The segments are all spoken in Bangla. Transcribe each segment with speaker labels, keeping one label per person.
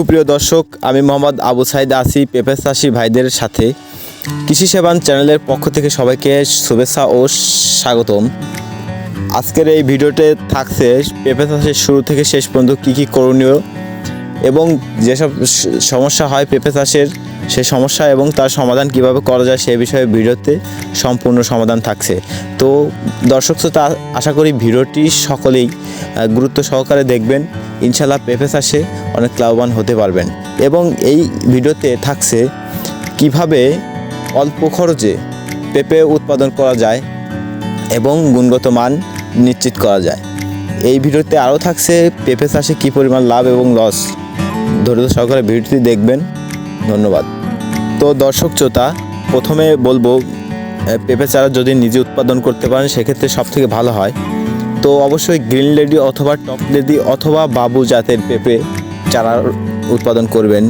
Speaker 1: সুপ্রিয় দর্শক, আমি মোহাম্মদ আবু সাইদ আসি পেঁপে চাষি ভাইদের সাথে। কৃষি সেবান চ্যানেলের পক্ষ থেকে সবাইকে শুভেচ্ছা ও স্বাগতম। আজকের এই ভিডিওতে থাকছে পেঁপে চাষের শুরু থেকে শেষ পর্যন্ত কী কী করণীয় এবং যেসব সমস্যা হয় পেঁপে চাষের, সে সমস্যা এবং তার সমাধান কীভাবে করা যায় সে বিষয়ে ভিডিওতে সম্পূর্ণ সমাধান থাকছে। তো দর্শক শ্রোতা, আশা করি ভিডিওটি সকলেই গুরুত্ব সহকারে দেখবেন। ইনশাল্লাহ পেঁপে চাষে অনেক লাভবান হতে পারবেন। এবং এই ভিডিওতে থাকছে কীভাবে অল্প খরচে পেঁপে উৎপাদন করা যায় এবং গুণগত মান নিশ্চিত করা যায়। এই ভিডিওতে আরও থাকছে পেঁপে চাষে কী পরিমাণ লাভ এবং লস। ধৈর্য সহকারে ভিডিওটি দেখবেন। ধন্যবাদ। তো দর্শক শ্রোতা, প্রথমে বলব পেঁপে চারা যদি নিজে উৎপাদন করতে পারেন, সেক্ষেত্রে সব থেকে ভালো হয়। তো অবশ্যই গ্রিন লেডি অথবা টপ লেডি অথবা বাবু জাতের পেঁপে চারা উৎপাদন করবেন।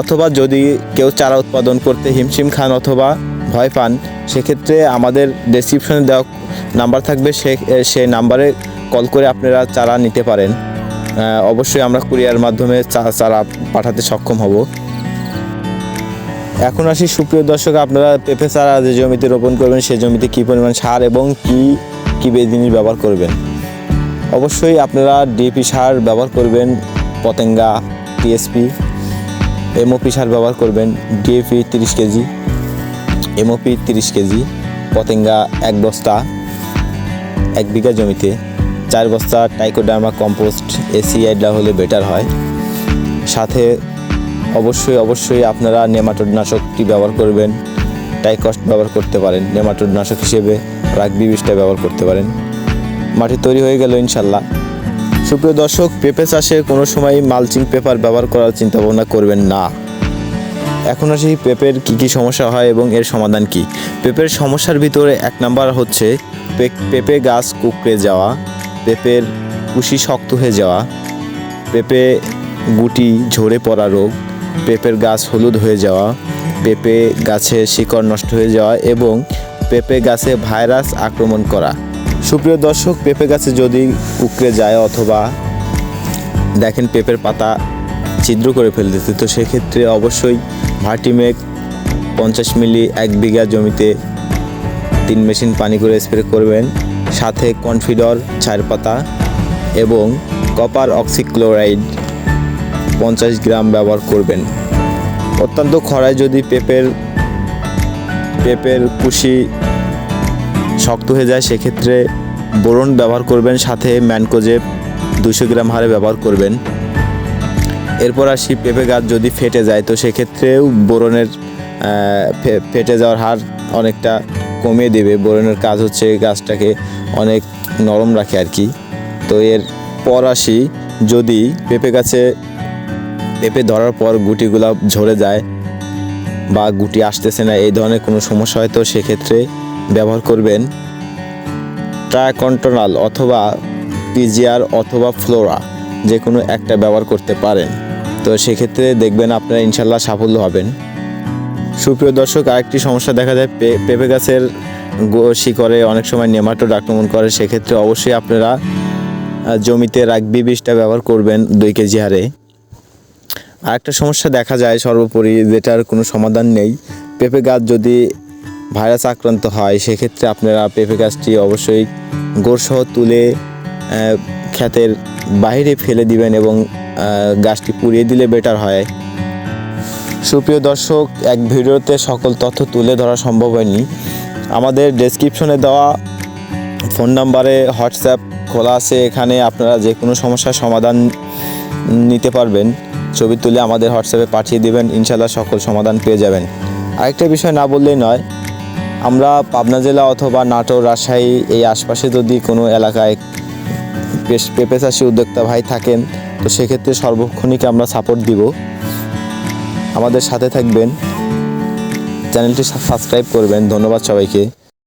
Speaker 1: অথবা যদি কেউ চারা উৎপাদন করতে হিমশিম খান অথবা ভয় পান, সেক্ষেত্রে আমাদের ডেসক্রিপশনে দেওয়া নাম্বার থাকবে, সে সেই নাম্বারে কল করে আপনারা চারা নিতে পারেন। অবশ্যই আমরা কুরিয়ার মাধ্যমে চারা পাঠাতে সক্ষম হব। এখন আসি সুপ্রিয় দর্শক, আপনারা পেঁপে চারা যে জমিতে রোপণ করবেন সেই জমিতে কী পরিমাণ সার এবং কি, কী জিনিস ব্যবহার করবেন? অবশ্যই আপনারা ডিএপি সার ব্যবহার করবেন, পতেঙ্গা, টিএসপি, এমওপি সার ব্যবহার করবেন, ডিএপি তিরিশ কেজি, এমওপি তিরিশ কেজি, পতেঙ্গা এক বস্তা, এক বিঘা জমিতে। চার বস্তা টাইকোডার্মা কম্পোস্ট এসিআইডা হলে বেটার হয়। সাথে অবশ্যই অবশ্যই আপনারা নেমাটোড নাশকটি ব্যবহার করবেন, টাইকস্ট ব্যবহার করতে পারেন নেমাটোড নাশক হিসেবে রাগবি বিষটা ব্যবহার করতে পারেন। মাটি তৈরি হয়ে গেল ইনশাল্লাহ। সুপ্রিয় দর্শক, পেঁপে চাষে কোনো সময় মালচিং পেপার ব্যবহার করার চিন্তা ভাবনা করবেন না। এখন আসি পেঁপের কী কী সমস্যা হয় এবং এর সমাধান কি? পেঁপের সমস্যার ভিতরে এক নাম্বার হচ্ছে পেঁপে গাছ কুকড়ে যাওয়া। পেঁপের কুশি শক্ত হয়ে যাওয়া, পেঁপে গুটি ঝরে পড়া রোগ, পেঁপের গাছ হলুদ হয়ে যাওয়া, পেঁপে গাছে শিকড় নষ্ট হয়ে যাওয়া এবং পেঁপে গাছে ভাইরাস আক্রমণ করা। সুপ্রিয় দর্শক, পেঁপে গাছে যদি কুকড়ে যায় অথবা দেখেন পেঁপের পাতা ছিদ্র করে ফেলতেছে, তো সেক্ষেত্রে অবশ্যই ভার্টিমেক পঞ্চাশ মিলি এক বিঘা জমিতে তিন মেশিন পানি করে স্প্রে করবেন। সাথে কনফিডর পাতা এবং কপার অক্সিক্লোরাইড পঞ্চাশ গ্রাম ব্যবহার করবেন। অত্যন্ত খরায় যদি পেঁপের পেঁপের কুশি শক্ত হয়ে যায়, সেক্ষেত্রে বোরন ব্যবহার করবেন, সাথে ম্যানকোজেব দুশো গ্রাম হারে ব্যবহার করবেন। এরপর আসি, পেঁপে গাছ যদি ফেটে যায়, তো সেক্ষেত্রেও বোরনের ফেটে যাওয়ার হার অনেকটা কমিয়ে দেবে। বোরনের কাজ হচ্ছে গাছটাকে অনেক নরম রাখে আর কি। তো এর পর আসি, যদি পেঁপে গাছে পেঁপে ধরার পর গুটিগুলা ঝরে যায় বা গুটি আসতেছে না, এই ধরনের কোনো সমস্যা হয়, তো সেক্ষেত্রে ব্যবহার করবেন ট্রাকন্টনাল অথবা পিজিআর অথবা ফ্লোরা, যে কোনো একটা ব্যবহার করতে পারেন। তো সেক্ষেত্রে দেখবেন আপনারা ইনশাল্লাহ সাফল্য হবেন। সুপ্রিয় দর্শক, আরেকটি সমস্যা দেখা যায়। পেঁপে গাছের শিকড়ে অনেক সময় নেমাটোড আক্রমণ করে। সেক্ষেত্রে অবশ্যই আপনারা জমিতে রাগবি বিষটা ব্যবহার করবেন দুই কেজি হারে। আরেকটা সমস্যা দেখা যায় সর্বোপরি, যেটার কোনো সমাধান নেই। পেঁপে গাছ যদি ভাইরাস আক্রান্ত হয়, সেক্ষেত্রে আপনারা পেঁপে গাছটি অবশ্যই গোড়সহ তুলে ক্ষেতের বাইরে ফেলে দিবেন এবং গাছটি পুড়িয়ে দিলে বেটার হয়। সুপ্রিয় দর্শক, এক ভিডিওতে সকল তথ্য তুলে ধরা সম্ভব হয়নি। আমাদের ডেসক্রিপশনে দেওয়া ফোন নাম্বারে হোয়াটসঅ্যাপ খোলা আছে। এখানে আপনারা যে কোনো সমস্যার সমাধান নিতে পারবেন। ছবি তুলে আমাদের হোয়াটসঅ্যাপে পাঠিয়ে দেবেন। ইনশাল্লাহ সকল সমাধান পেয়ে যাবেন। আরেকটা বিষয় না বললেই নয়, আমরা পাবনা জেলা অথবা নাটোর, রাজশাহী এই আশপাশে যদি কোনো এলাকায় পেশ- চাষি উদ্যোক্তা ভাই থাকেন, তো সেক্ষেত্রে সর্বক্ষণিক আমরা সাপোর্ট দিব। আমাদের সাথে থাকবেন। চ্যানেলটি সাবস্ক্রাইব করবেন। ধন্যবাদ সবাইকে।